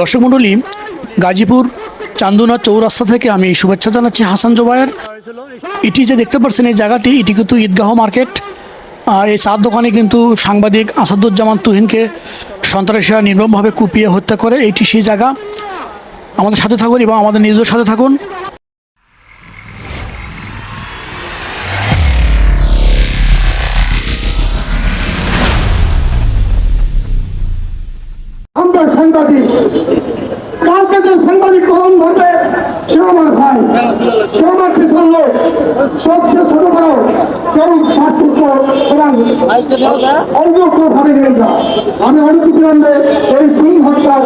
দর্শক মণ্ডলী গাজীপুর চান্দুনা চৌরাস্তা থেকে আমি শুভেচ্ছা জানাচ্ছি হাসান জোবায়ের। এটি যে দেখতে পাচ্ছেন এই জায়গাটি, এটি কিন্তু ঈদগাহ মার্কেট। আর এই চার দোকানে কিন্তু সাংবাদিক আসাদুজ্জামান তুহিনকে সন্ত্রাসীরা নির্মমভাবে কুপিয়ে হত্যা করে। এটি সেই জায়গা। আমাদের সাথে থাকুন এবং আমাদের নিজের সাথে থাকুন। আমরা সাংবাদিক। কালকে যে সাংবাদিক কলম ধরবে, সে আমার ভাই। সে আমার পিছন লোক। সবচেয়ে ছোট বড় কেউ পার্থক্য এবং অযোগ্য ভাবে আমি এই তিন হত্যার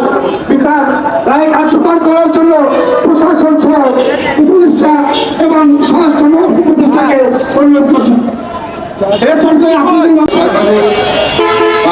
বিচার রায় কার্যকর করার জন্য প্রশাসন সহ উপদেষ্টা এবং স্বরাষ্ট্র উপদেষ্টাকে অনুরোধ করছি। এ পর্যায়ে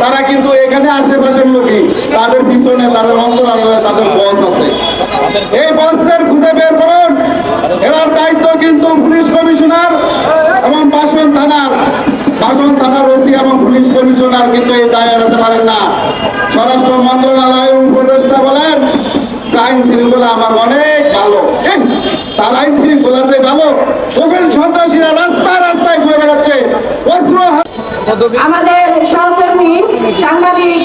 তারা কিন্তু এখানে আশেপাশের লোকই। তাদের পিছনে তাদের অন্তরালে তাদের বস আছে। এই বসদের খুঁজে বের করুন। এবার দায়িত্ব কিন্তু পুলিশ কমিশনার এবং বাসন থানার। বাসন থানার ওসি এবং পুলিশ কমিশনার কিন্তু এই দায় এড়াতে পারেন না। স্বরাষ্ট্র মন্ত্রণালয় উপদেষ্টা বলেন, আইন শৃঙ্খলা আমার অনেক ভালো। তার আইন শৃঙ্খলা যে ভালো ওখানে সন্ত্রাসীরা আমাদের সহকর্মী সাংবাদিক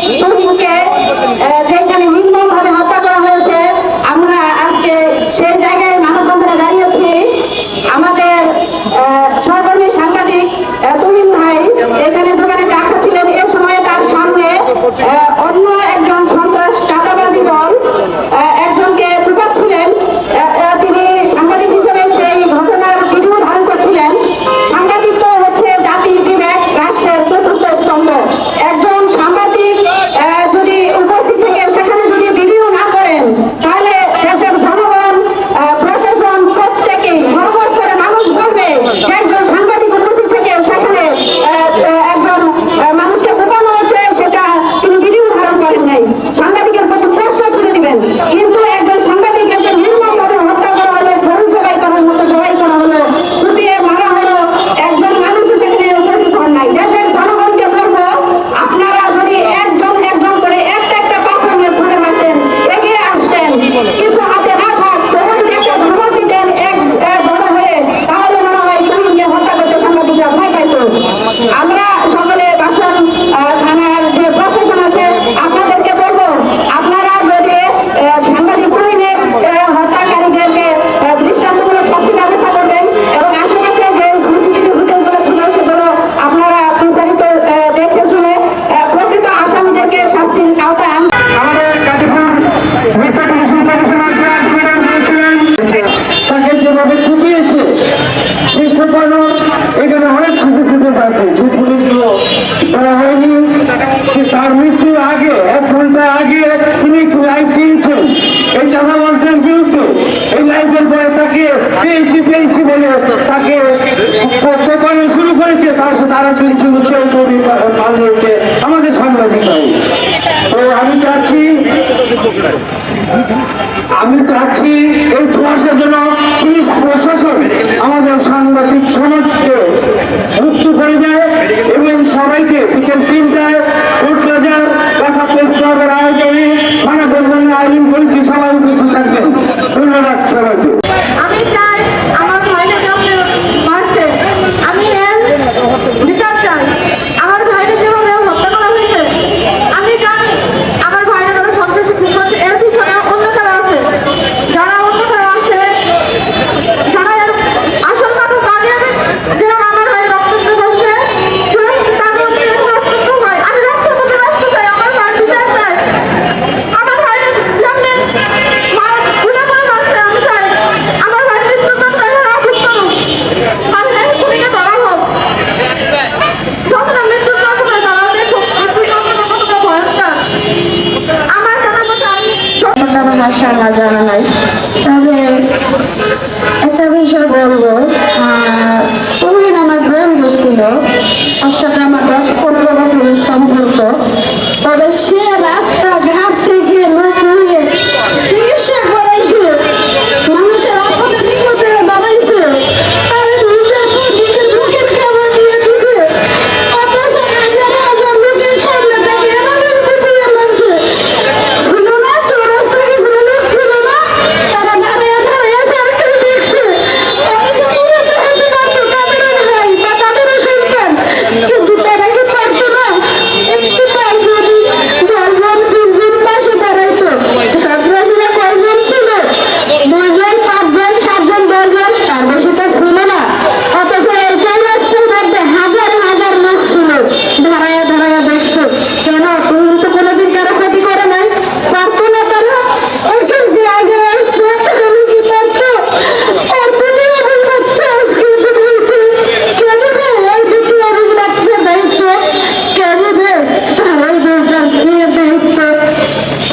পেয়েছি পেয়েছি বলে তাকে কোপানো শুরু করেছে, তার সাথে আরও পাল রয়েছে আমাদের সাংবাদিক তো আমি চাচ্ছি আমি চাচ্ছি এই প্রয়াসের জন্য পুলিশ প্রশাসন আমাদের সাংবাদিক সমাজকে মুক্ত করে দেয় এবং সবাইকে বিকেল তিনটায় আশাটা আমার দশ পনেরো বছরের সম্পর্ক তবে সে